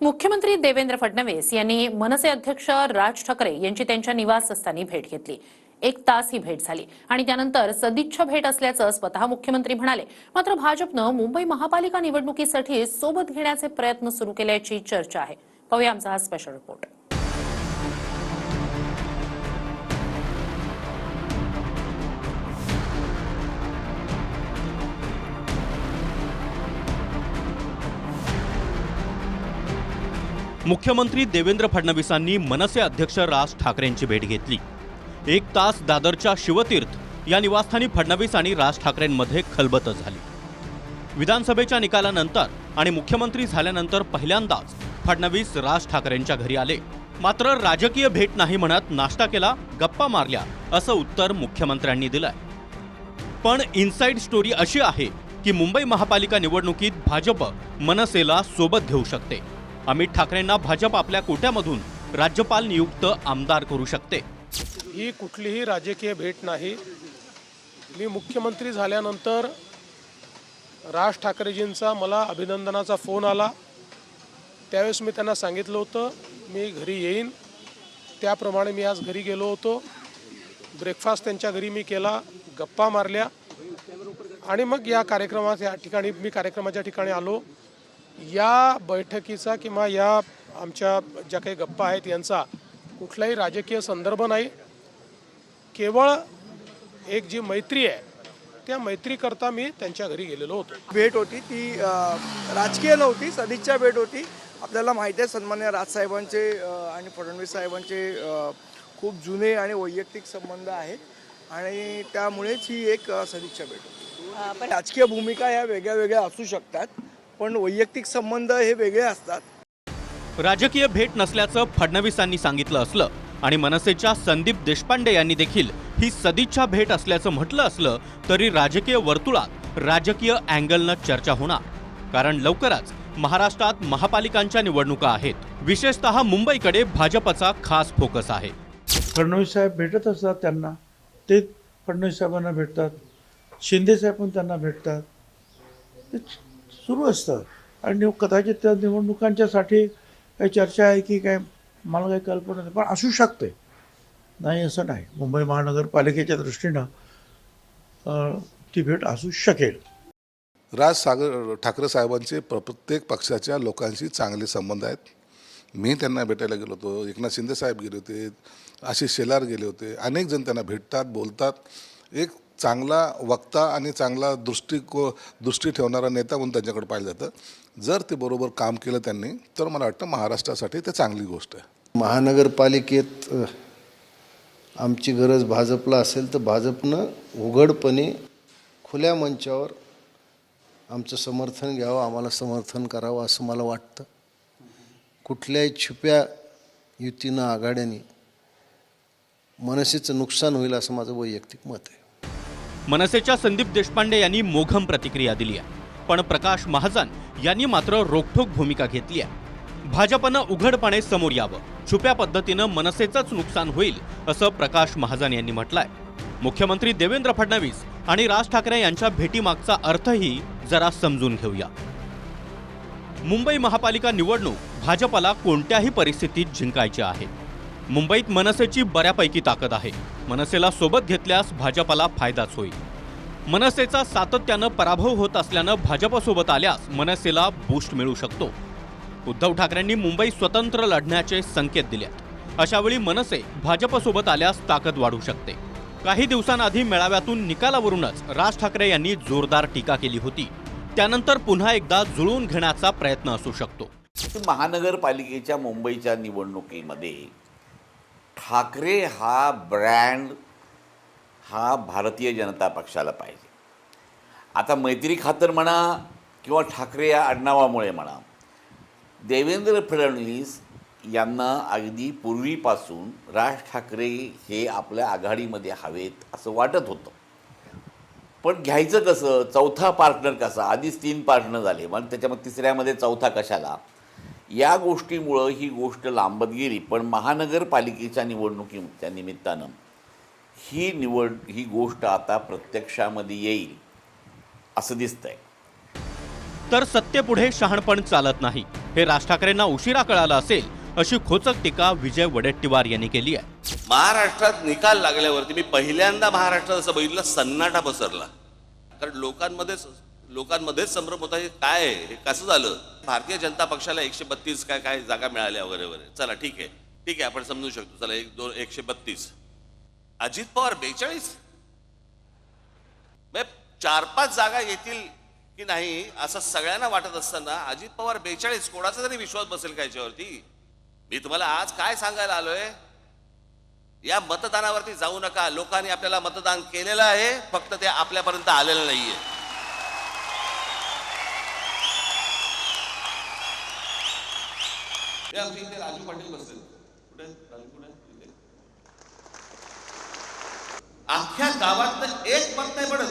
मुख्यमंत्री देवेंद्र फडणवीस यांनी मनसे अध्यक्ष राज ठाकरे यांची त्यांच्या निवासस्थानी भेट घेतली. एक तास ही भेट झाली. आणि त्यानंतर सदिच्छा भेट असल्याचं स्वतः मुख्यमंत्री म्हणाले. मात्र भाजपनं मुंबई महापालिका निवडणुकीसाठी सोबत घेण्याचे प्रयत्न सुरू केल्याची चर्चा आहे. पाहूया आमचा हा स्पेशल रिपोर्ट मुख्यमंत्री देवेंद्र फडणवीसांनी मनसे अध्यक्ष राज ठाकरेंची भेट घेतली. एक तास दादरच्या शिवतीर्थ या निवासस्थानी फडणवीस आणि राज ठाकरेंमध्ये खलबत झाली. विधानसभेच्या निकालानंतर आणि मुख्यमंत्री झाल्यानंतर पहिल्यांदाच फडणवीस राज ठाकरेंच्या घरी आले. मात्र राजकीय भेट नाही म्हणत नाश्ता केला गप्पा मारल्या असं उत्तर मुख्यमंत्र्यांनी दिलंय. पण इनसाइड स्टोरी अशी आहे की मुंबई महापालिका निवडणुकीत भाजप मनसेला सोबत घेऊ शकते. अमित ठाकरेंना भाजप आपल्या कोट्यामधून राज्यपाल नियुक्त आमदार करू शकते. ही कुठलीही राजकीय भेट नाही. मी मुख्यमंत्री झाल्यानंतर राज ठाकरेजींचा मला अभिनंदनाचा फोन आला. त्यावेळेस मी त्यांना सांगितलं होतं मी घरी येईन. त्याप्रमाणे मी आज घरी गेलो होतो. ब्रेकफास्ट त्यांच्या घरी मी केला गप्पा मारल्या. आणि मग या कार्यक्रमाच्या ठिकाणी मी कार्यक्रमाच्या ठिकाणी आलो. या बैठकीचा किंवा या आमच्या ज्या काही गप्पा आहेत यांचा कुठलाही राजकीय संदर्भ नाही. केवळ एक जी मैत्री आहे त्या मैत्रीकरता मी त्यांच्या घरी गेलेलो होतो. भेट होती ती राजकीय नव्हती सदिच्छा भेट होती. आपल्याला माहिती आहे सन्मान्य राजसाहेबांचे आणि फडणवीस साहेबांचे खूप जुने आणि वैयक्तिक संबंध आहेत. आणि त्यामुळेच ही एक सदिच्छा भेट होती. पण राजकीय भूमिका ह्या वेगळ्या वेगळ्या असू शकतात. पण वैयक्तिक संबंध हे वेगळे असतात. राजकीय भेट नसल्याचं फडणवीसांनी सांगितलं असलं आणि मनसेच्या संदीप देशपांडे यांनी देखील ही सदिच्छा भेट असल्याचं म्हटलं असलं तरी राजकीय वर्तुळात राजकीय अँगलनं चर्चा होणार. कारण लवकरच महाराष्ट्रात महापालिकांच्या निवडणुका आहेत. विशेषतः मुंबईकडे भाजपचा खास फोकस आहे. फडणवीस साहेब भेटत असतात त्यांना. ते फडणवीस साहेबांना भेटतात. शिंदे साहेब पण त्यांना भेटतात. सुरू असतं. आणि निव- कदाचित त्या निवडणुकांच्यासाठी काही चर्चा आहे की काय मला काही कल्पना नाही. पण असू शकते नाही असं नाही. मुंबई महानगरपालिकेच्या दृष्टीनं ती भेट असू शकेल. राज सागर ठाकरे साहेबांचे प्रत्येक पक्षाच्या लोकांशी चांगले संबंध आहेत. मी त्यांना भेटायला गेलो होतो. एकनाथ शिंदे साहेब गेले होते. आशिष शेलार गेले होते. अनेक जण त्यांना भेटतात बोलतात. एक चांगला वक्ता आणि चांगला दृष्टिको दृष्टी ठेवणारा नेता म्हणून त्यांच्याकडे पाहिलं जातं. जर ते बरोबर काम केलं त्यांनी तर मला वाटतं महाराष्ट्रासाठी ते चांगली गोष्ट आहे. महानगरपालिकेत आमची गरज भाजपला असेल तर भाजपनं उघडपणे खुल्या मंचावर आमचं समर्थन घ्यावं आम्हाला समर्थन करावं असं मला वाटतं. कुठल्याही छुप्या युतीनं आघाड्याने मनसेचं नुकसान होईल असं माझं वैयक्तिक मत आहे. मनसेच्या संदीप देशपांडे यांनी मोघम प्रतिक्रिया दिली आहे. पण प्रकाश महाजन यांनी मात्र रोखठोक भूमिका घेतली आहे. भाजपनं उघडपणे समोर यावं. छुप्या पद्धतीनं मनसेचंच नुकसान होईल असं प्रकाश महाजन यांनी म्हटलंय. मुख्यमंत्री देवेंद्र फडणवीस आणि राज ठाकरे यांच्या भेटीमागचा अर्थही जरा समजून घेऊया. मुंबई महापालिका निवडणूक भाजपला कोणत्याही परिस्थितीत जिंकायची आहे. मुंबईत मनसेची बऱ्यापैकी ताकद आहे. मनसेला सोबत घेतल्यास भाजपाला फायदाच होईल. मनसेचा सातत्यानं पराभव होत असल्यानं भाजपसोबत आल्यास मनसेला बूस्ट मिळू शकतो. उद्धव ठाकरेंनी मुंबई स्वतंत्र लढण्याचे संकेत दिलेत. अशावेळी मनसे भाजपसोबत आल्यास ताकद वाढू शकते. काही दिवसांआधी मेळाव्यातून निकालावरूनच राज ठाकरे यांनी जोरदार टीका केली होती. त्यानंतर पुन्हा एकदा जुळवून घेण्याचा प्रयत्न असू शकतो. महानगरपालिकेच्या मुंबईच्या निवडणुकीमध्ये ठाकरे हा ब्रँड हा भारतीय जनता पक्षाला पाहिजे. आता मैत्री खातर म्हणा किंवा ठाकरे या आडनावामुळे म्हणा देवेंद्र फडणवीस यांना अगदी पूर्वीपासून राज ठाकरे हे आपल्या आघाडीमध्ये हवेत असं वाटत होतं. पण घ्यायचं कसं? चौथा पार्टनर कसा? आधीच तीन पार्टनर झाले. मग त्याच्यामध्ये तिसऱ्यामध्ये चौथा कशाला? या गोष्टीमुळं ही गोष्ट लांबत गेली. पण महानगरपालिकेच्या निवडणुकीच्या निमित्तानं ही निवड ही गोष्ट आता प्रत्यक्षामध्ये येईल असं दिसतंय. तर सत्तेपुढे शहाणपण चालत नाही. हे राज ठाकरेंना उशिरा कळालं असेल अशी खोचक टीका विजय वडेट्टीवार यांनी केली आहे. महाराष्ट्रात निकाल लागल्यावरती मी पहिल्यांदा महाराष्ट्रात असं बघितलं सन्नाटा पसरला. कारण लोकांमध्येच लोकांमध्येच संभ्रम होता हे काय आहे? हे कसं झालं? भारतीय जनता पक्षाला एकशे बत्तीस काय काय जागा मिळाल्या वगैरे वगैरे. चला ठीक आहे. ठीक आहे आपण समजू शकतो. चला एक दोन एकशे बत्तीस. अजित पवार बेचाळीस? म्हणजे चार पाच जागा येतील की नाही असं सगळ्यांना वाटत असताना अजित पवार बेचाळीस. कोणाचा तरी विश्वास बसेल का याच्यावरती? मी तुम्हाला आज काय सांगायला आलोय? या मतदानावरती जाऊ नका. लोकांनी आपल्याला मतदान केलेलं आहे फक्त ते आपल्यापर्यंत आलेलं नाहीये. हे आमच्या इथे राजू पाटील बसले कुठे? राजू कुठे? इथे. अख्ख्या गावात एक मत नाही पडत.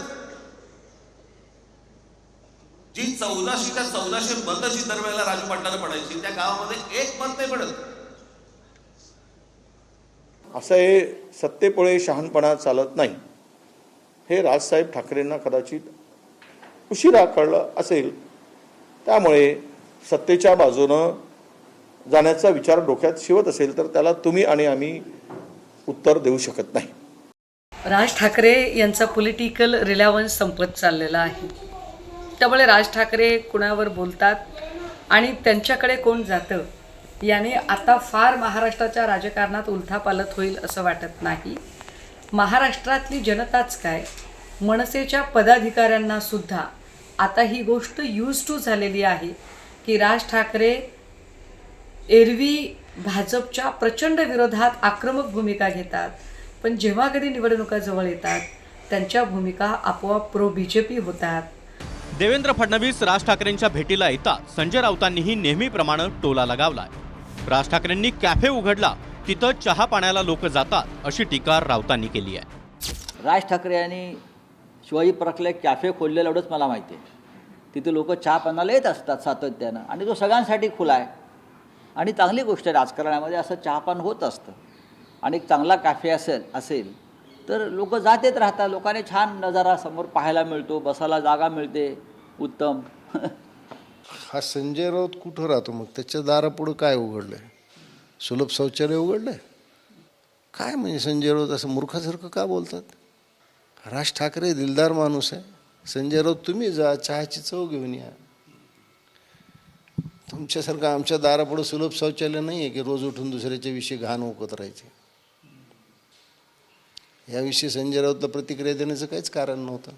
जी चौदाशेच्या चौदाशे मतं जी दरवेळेला राजू पाटलाला पडायची त्या गावामध्ये एक मत नाही पडत. असं हे सत्तेपुळे शहाणपणा चालत नाही. हे राजसाहेब ठाकरेंना कदाचित उशिरा कळलं असेल. त्यामुळे सत्तेच्या बाजूनं जाण्याचा विचार डोक्यात शिवत असेल तर त्याला तुम्ही आणि आम्ही उत्तर देऊ शकत नाही. राज ठाकरे यांचा पॉलिटिकल रिलेव्हन्स संपत चाललेला आहे. त्यामुळे राज ठाकरे कुणावर बोलतात आणि त्यांच्याकडे कोण जातं याने आता फार महाराष्ट्राच्या राजकारणात उलथापालत होईल असं वाटत नाही. महाराष्ट्रातली जनताच काय? मनसेच्या पदाधिकाऱ्यांनासुद्धा आता ही गोष्ट यूज टू झालेली आहे की राज ठाकरे एरवी भाजपच्या प्रचंड विरोधात आक्रमक भूमिका घेतात. पण जेव्हा कधी निवडणुका जवळ येतात त्यांच्या भूमिका आपोआप प्रो बी जे पी होतात. देवेंद्र फडणवीस राज ठाकरेंच्या भेटीला येतात. संजय राऊतांनीही नेहमीप्रमाणे टोला लगावलाय. राज ठाकरेंनी कॅफे उघडला. तिथं चहा पाण्याला लोक जातात अशी टीका राऊतांनी केली आहे. राज ठाकरे यांनी शिवाजी पार्कला कॅफे खोललेलं एवढंच मला माहिती आहे. तिथे लोक चहा पाण्याला येत असतात सातत्यानं आणि तो सगळ्यांसाठी खुला आहे. आणि चांगली गोष्ट आहे राजकारणामध्ये असं चहापान होत असतं. आणि एक चांगला कॅफे असेल असेल तर लोक जात येत राहतात. लोकांनी छान नजारा समोर पाहायला मिळतो बसायला जागा मिळते. उत्तम. हा संजय राऊत कुठं राहतो मग? त्याच्या दारापुढं काय उघडलं आहे सुलभ शौचालय उघडलं आहे काय म्हणजे संजय राऊत असं मूर्खासारखं का बोलतात? राज ठाकरे दिलदार माणूस आहे. संजय राऊत तुम्ही जा चहाची चव घेऊन या. तुमच्यासारखं आमच्या दारापुढं सुलभ शौचालय नाही आहे की रोज उठून दुसऱ्याच्या विषयी घाण ओकत राहायचे. याविषयी संजय राऊतला प्रतिक्रिया देण्याचं काहीच कारण नव्हतं.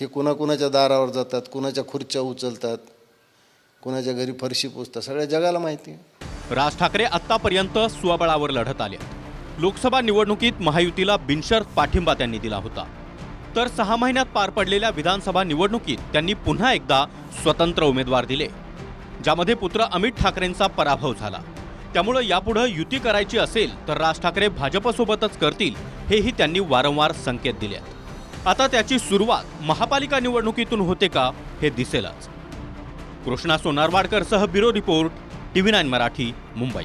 हे कुणाकुणाच्या दारावर जातात कुणाच्या खुर्च्या उचलतात कुणाच्या घरी फरशी पोचतात सगळ्या जगाला माहिती आहे. राज ठाकरे आत्तापर्यंत स्वबळावर लढत आले लोकसभा निवडणुकीत महायुतीला बिनशर्त पाठिंबा त्यांनी दिला होता. तर सहा महिन्यात पार पडलेल्या विधानसभा निवडणुकीत त्यांनी पुन्हा एकदा स्वतंत्र उमेदवार दिले ज्यामध्ये पुत्र अमित ठाकरेंचा पराभव झाला. त्यामुळं यापुढं युती करायची असेल तर राज ठाकरे भाजपसोबतच करतील हेही त्यांनी वारंवार संकेत दिले आता त्याची सुरुवात महापालिका निवडणुकीतून होते का हे दिसेलच. Krishna सोनारवाडकरसह bureau report TV nine Marathi Mumbai.